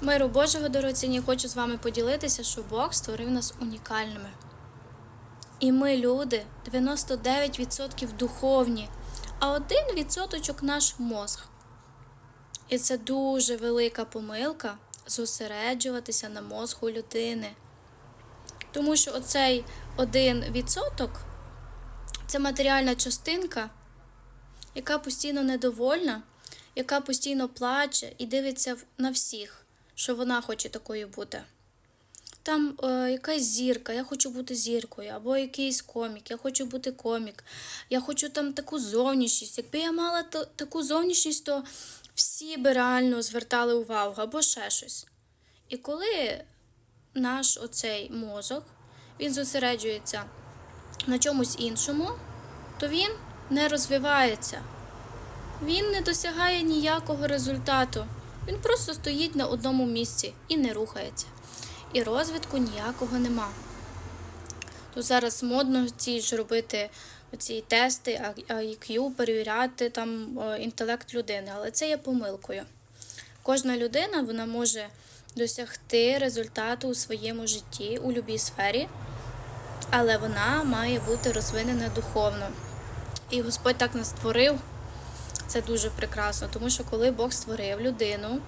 Миру Божого дорогоцінні, хочу з вами поділитися, що Бог створив нас унікальними. І ми, люди, 99% духовні, а один відсоточок наш мозг. І це дуже велика помилка зосереджуватися на мозку людини. Тому що оцей один відсоток це матеріальна частинка, яка постійно недовольна, яка постійно плаче і дивиться на всіх, що вона хоче такою бути. Там е, якась зірка, я хочу бути зіркою, або якийсь комік, я хочу бути комік, я хочу там таку зовнішність. Якби я мала та- таку зовнішність, то всі би реально звертали увагу, або ще щось. І коли наш оцей мозок він зосереджується на чомусь іншому, то він не розвивається. Він не досягає ніякого результату. Він просто стоїть на одному місці і не рухається. І розвитку ніякого нема. Тут зараз модно ці ж робити ці тести, IQ, перевіряти там е, інтелект людини, але це є помилкою. Кожна людина вона може досягти результату у своєму житті у будь-якій сфері, але вона має бути розвинена духовно. І Господь так нас створив. Це дуже прекрасно, тому що коли Бог створив людину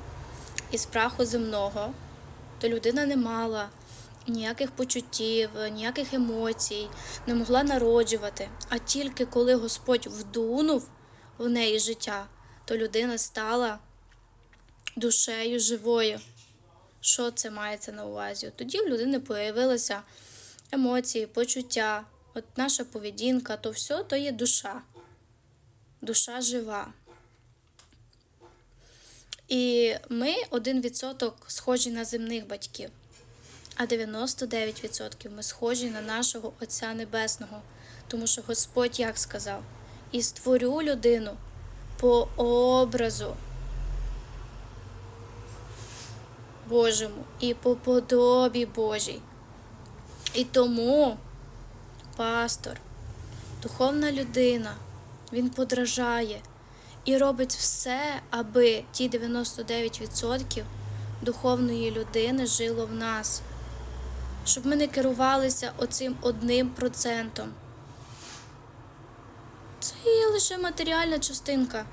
із праху земного, то людина не мала ніяких почуттів, ніяких емоцій, не могла народжувати. А тільки коли Господь вдунув в неї життя, то людина стала душею живою. Що це мається на увазі? Тоді в людини появилися емоції, почуття, от наша поведінка, то все то є душа. Душа жива. І ми один відсоток схожі на земних батьків, а 99% ми схожі на нашого Отця Небесного, тому що Господь як сказав: і створю людину по образу Божому і по подобі Божій. І тому пастор, духовна людина, він подражає і робить все, аби ті 99% духовної людини жило в нас, щоб ми не керувалися оцим одним процентом. Це є лише матеріальна частинка.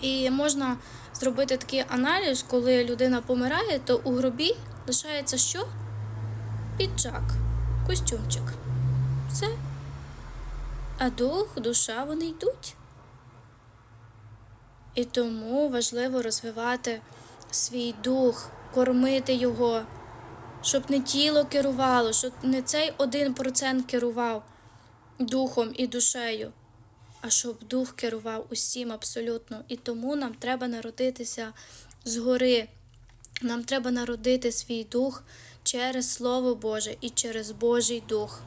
І можна зробити такий аналіз, коли людина помирає, то у гробі лишається що? Піджак, костюмчик. Все. А дух, душа вони йдуть. І тому важливо розвивати свій дух, кормити його, щоб не тіло керувало, щоб не цей один процент керував духом і душею, а щоб дух керував усім абсолютно. І тому нам треба народитися згори. Нам треба народити свій дух через Слово Боже і через Божий Дух.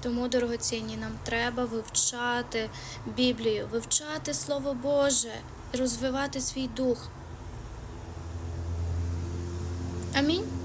Тому, дорогоцінні, нам треба вивчати Біблію, вивчати Слово Боже розвивати свій дух. Амінь.